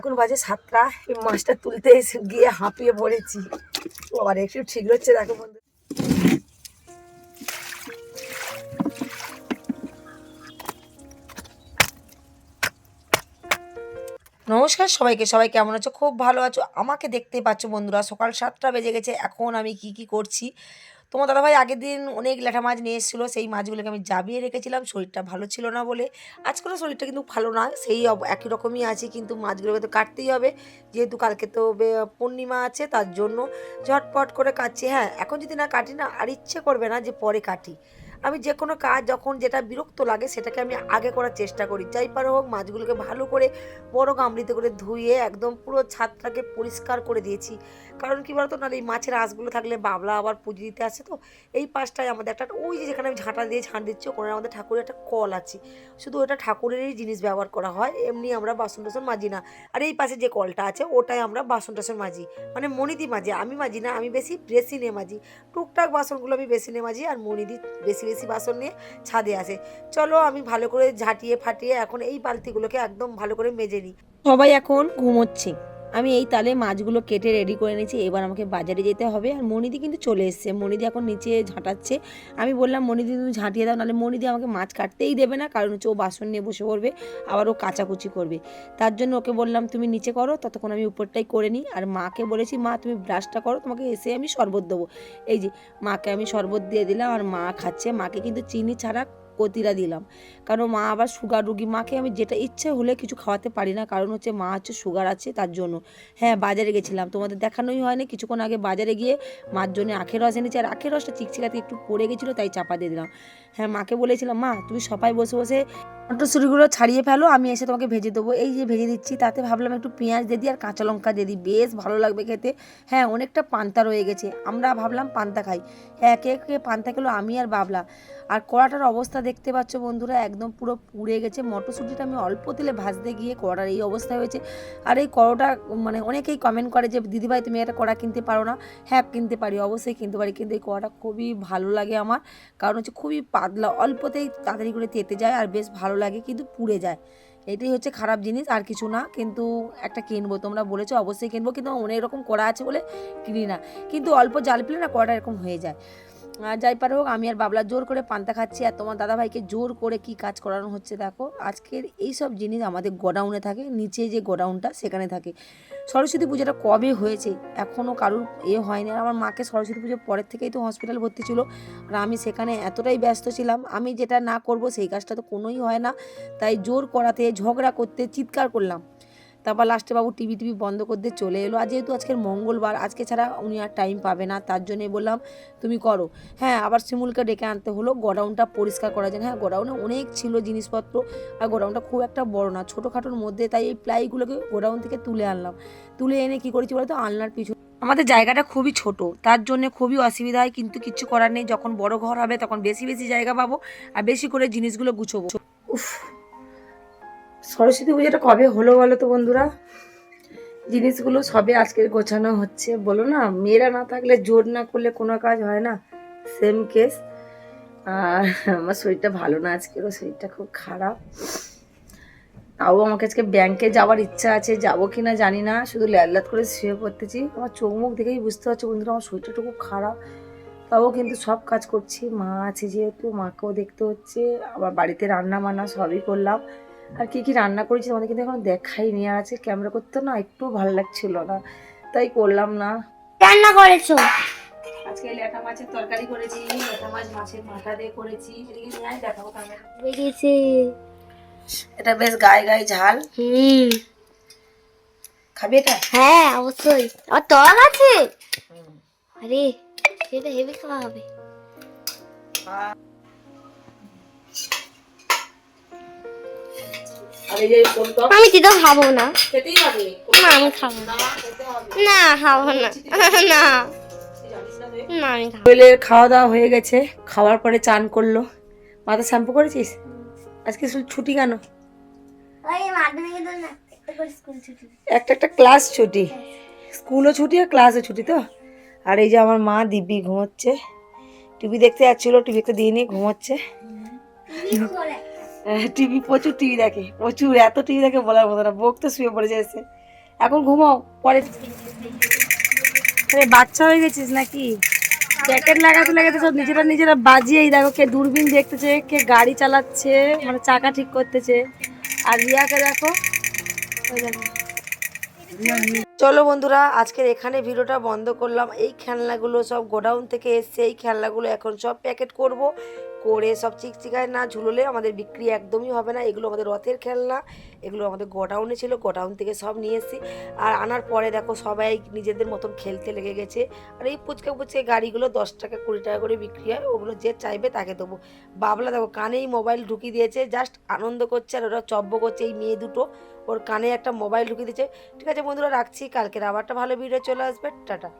এখন বাজে সাতটা, এই মাছটা তুলতে এসে গিয়ে হাঁপিয়ে পড়েছি। আবার একটু ঠিক হচ্ছে, দেখো বন্ধু। নমস্কার সবাইকে, সবাই কেমন আছো? খুব ভালো আছো। আমাকে দেখতেই পাচ্ছ বন্ধুরা, সকাল সাতটা বেজে গেছে। এখন আমি কি কি করছি? তোমার দাদা ভাই আগের দিন অনেক ল্যাঠা মাছ নিয়ে এসেছিল, সেই মাছগুলোকে আমি জাবিয়ে রেখেছিলাম, শরীরটা ভালো ছিল না বলে। আজকেরও শরীরটা কিন্তু ভালো না, সেই একই রকমই আছে, কিন্তু মাছগুলোকে তো কাটতেই হবে। যেহেতু কালকে তো পূর্ণিমা আছে, তার জন্য ঝটপট করে কাটছি। হ্যাঁ এখন যদি না কাটি না, আর ইচ্ছে করবে না যে পরে কাটি। আমি যে কোনো কাজ যখন যেটা বিরক্ত লাগে সেটাকে আমি আগে করার চেষ্টা করি। যাই পারো হোক, মাছগুলোকে ভালো করে বড় গামলিতে করে ধুয়ে একদম পুরো ছাদটাকে পরিষ্কার করে দিয়েছি। কারণ কি বলতো না এই মাছের আঁশগুলো থাকলে বাবলা আবার পুজো দিতে আসে তো। এই পাশটায় আমাদের একটা, ওই যে যেখানে আমি ঝাঁটা দিয়ে ঝাঁট দিচ্ছি, ওখানে আমাদের ঠাকুরের একটা কল আছে। শুধু ওটা ঠাকুরেরই জিনিস ব্যবহার করা হয়, এমনি আমরা বাসন টাসন মাজি না। আর এই পাশে যে কলটা আছে, ওটাই আমরা বাসন টাসন মাজি। মানে মনিদি মাজি, আমি মাজি না, আমি বেশি বেসিনে মাজি। টুকটাক বাসনগুলো আমি বেসিনে মাজি আর মনিদি বেশি বেশি বাসন নিয়ে ছাদে আসে। চলো আমি ভালো করে ঝাঁটিয়ে ফাটিয়ে এখন এই বালতিগুলোকে একদম ভালো করে মেজে নিই। সবাই এখন ঘুমোচ্ছে। আমি এই তালে মাছগুলো কেটে রেডি করে নিয়েছি। এবার আমাকে বাজারে যেতে হবে। আর মনিদি কিন্তু চলে এসছে। মনিদি এখন নিচে ঝাঁটাচ্ছে। আমি বললাম, মনিদি, তুমি ঝাঁটিয়ে দাও। নাহলে মনিদি আমাকে মাছ কাটতেই দেবে না। কারণ হচ্ছে ও বাসন নিয়ে বসে পড়বে। আবার ও কাচাকুচি করবে। তার জন্য ওকে বললাম, তুমি নিচে করো। ততক্ষণ আমি উপরটাই করে নিই। আর মাকে বলেছি, মা, তুমি ব্রাশটা করো। তোমাকে এসে আমি শরবত দেবো। এই যে, মাকে আমি শরবত দিয়ে দিলাম। আর মা খাচ্ছে। মাকে কিন্তু চিনি ছাড়া কতিরা দিলাম। কারণ মা আবার সুগার রুগী। মাকে আমি যেটা ইচ্ছে হলে কিছু খাওয়াতে পারি না। কারণ হচ্ছে মা হচ্ছে সুগার আছে তার জন্য। হ্যাঁ বাজারে গেছিলাম। তোমাদের দেখানোই হয় না কিছুক্ষণ আগে বাজারে গিয়ে মার জন্য আখের রস এনেছি। আর আখের রসটা চিকচিকাতে একটু পড়ে গেছিল, তাই চাপা দিয়ে দিলাম। হ্যাঁ মাকে বলেছিলাম, মা, তুমি সবাই বসে বসে মটরশুঁটিগুলো ছাড়িয়ে ফেলো, আমি এসে তোমাকে ভেজে দেবো। এই যে ভেজে দিচ্ছি, তাতে ভাবলাম একটু পেঁয়াজ দিয়ে দিই আর কাঁচা লঙ্কা দিয়ে দিই। বেশ ভালো লাগবে খেতে। হ্যাঁ অনেকটা পান্তা রয়ে গেছে। আমরা ভাবলাম পান্তা খাই। হ্যাঁ কে কে পান্তা খেলো আমি আর বাবলা। আর কড়াটার অবস্থা দেখতে পাচ্ছ বন্ধুরা, একদম পুরো পুড়ে গেছে। মটরশুঁটিটা আমি অল্প তেলে ভাজতে গিয়ে কড়ার এই অবস্থা হয়েছে। আর এই কড়াটা মানে অনেকেই কমেন্ট করে যে, দিদিভাই, তুমি একটা কড়া কিনতে পারো না? হ্যাঁ কিনতে পারি, অবশ্যই কিনতে পারি। কিন্তু এই কড়াটা খুবই ভালো লাগে আমার। কারণ হচ্ছে খুবই পাতলা, অল্পতেই তাড়াতাড়ি করে তেতে যায় আর বেশ ভালো লাগে কিন্তু পুড়ে যায়। এটাই হচ্ছে খারাপ জিনিস, আর কিছু না। কিন্তু একটা কিনবো, তোমরা বলেছ, অবশ্যই কিনবো। কিন্তু অনেক রকম করা আছে বলে কিনি না। কিন্তু অল্প জাল পেলে না কড়াটা এরকম হয়ে যায়। যাই পারে হোক, আমি আর বাবলা জোর করে পান্তা খাচ্ছি আর তোমার দাদাভাইকে জোর করে কি কাজ করানো হচ্ছে দেখো। আজকের এই সব জিনিস আমাদের গোডাউনে থাকে, নিচে যে গোডাউনটা সেখানে থাকে। সরস্বতী পুজোটা কবে হয়েছে? এখনও কারুর এ হয়নি। আমার মাকে সরস্বতী পুজোর পরের থেকেই তো হসপিটাল ভর্তি ছিল। আর আমি সেখানে এতটাই ব্যস্ত ছিলাম, আমি যেটা না করব সেই কাজটা তো কোনোই হয় না। তাই জোর করাতে, ঝগড়া করতে, চিৎকার করলাম। তারপর লাস্টে বাবু টিভি টিভি বন্ধ করতে চলে এলো। আর যেহেতু আজকের মঙ্গলবার, আজকে ছাড়া উনি আর টাইম পাবে না, তার জন্যই বললাম তুমি করো। হ্যাঁ আবার শিমুলকে ডেকে আনতে হলো, গোডাউনটা পরিষ্কার করার জন্য। হ্যাঁ গোডাউনে অনেক ছিল জিনিসপত্র আর গোডাউনটা খুব একটা বড় না, ছোটোখাটোর মধ্যে। তাই এই প্লাইগুলোকে গোডাউন থেকে তুলে আনলাম। তুলে এনে কি করেছি বলতো, আলনার পিছু আমাদের জায়গাটা খুবই ছোট, তার জন্য খুবই অসুবিধা হয়, কিন্তু কিচ্ছু করার নেই। যখন বড় ঘর হবে, তখন বেশি বেশি জায়গা পাবো আর বেশি করে জিনিসগুলো গুছোবো। উফ সরস্বতী পুজোটা কবে হলো বলো তো বন্ধুরা? জিনিসগুলো সবে আজকের গোছানো হচ্ছে। বলো না, মেয়েরা না থাকলে জোর না করলে কোনো কাজ হয় না। সেম কেস আর আমার শরীরটা ভালো না আজকেরও, শরীরটা খুব খারাপ। তাও আমাকে আজকে ব্যাংকে যাওয়ার ইচ্ছা আছে। যাব কি না জানি না, শুধু ল্যাদলাদ করে শুয়ে পড়তেছি। আমার চোখ মুখ দেখেই বুঝতে পারছি বন্ধুরা, আমার শরীরটা খুব খারাপ। তাও কিন্তু সব কাজ করছি। মা আছে যেহেতু, মাকেও দেখতে হচ্ছে। আবার বাড়িতে রান্না বান্না সবই করলাম। আর কি কি রান্না করেছি তোমাদের কিন্তু এখন দেখাইনি আর আছে ক্যামেরা করতে না একটু ভালো লাগছিল না তাই করলাম না। রান্না করেছ? আজকে ল্যাটা মাছের তরকারি করেছি ল্যাটা মাছ মাছের মাথা দিয়ে করেছি এদিকে নিয়ে দেখাবো ক্যামেরা বেরিয়েছে। এটা বেশ গায়ে গায়ে ঝাল। হুম। খাবি এটা? হ্যাঁ অবশ্যই। আর টক আছে। আরে সেটা হেভি খাওয়া হবে। আমি দিতেও খাব না। না আমি খাব না। খাব না। না কোয়েলের খাওয়া দাওয়া হয়ে গেছে। খাওয়ার পরে চান করল। মাথা শ্যাম্পু করেছিস? আজকে শুধু ছুটি কেন? তো না স্কুল ছুটি। একটা একটা ক্লাস ছুটি। স্কুলও ছুটি আর ক্লাসও ছুটি তো। আর এই যে আমার মা দিব্যি ঘুমোচ্ছে। টিভি দেখতে যাচ্ছিল টিভি একটা দিয়ে নিয়ে ঘুমোচ্ছে। টিভি, প্রচুর টিভি দেখে, প্রচুর, এত টিভি দেখে বলার মতো না, বোক তো শুয়ে পড়ে এসে এখন ঘুমাও, পরে বাচ্চা হয়ে গেছিস নাকি? জ্যাকেট লাগাতে লাগাতে সব নিজেরা নিজেরা বাজিয়েই দেখো, কে দূরবীন দেখতেছে, কে গাড়ি চালাচ্ছে মানে চাকা ঠিক করতেছে। আর রিয়াকে দেখো, ওই দেখো। চলো বন্ধুরা, আজকের এখানে ভিডিওটা বন্ধ করলাম। এই খেলনাগুলো সব গোডাউন থেকে এসছে, এই খেলনাগুলো এখন সব প্যাকেট করব। করে সব চিকচিকায় না ঝুলোলে আমাদের বিক্রি একদমই হবে না। এগুলো আমাদের রথের খেলনা, এগুলো আমাদের গোডাউনে ছিল, গোডাউন থেকে সব নিয়ে এসেছি। আর আনার পরে দেখো, সবাই নিজেদের মতন খেলতে লেগে গেছে। আর এই পুচকা পুচকে গাড়িগুলো দশ টাকা, কুড়ি টাকা করে বিক্রি হয়। ওগুলো যে চাইবে তাকে দেবো। বাবলা দেখো, কানেই মোবাইল ঢুকিয়ে দিয়েছে, জাস্ট আনন্দ করছে আর ওরা চব্য করছে, এই মেয়ে দুটো। ওর কানে একটা মোবাইল ঢুকিয়ে দিচ্ছে ঠিক আছে বন্ধুরা, রাখছি। কালকের আবারটা ভালো ভিডিও চলে আসবে। টাটা।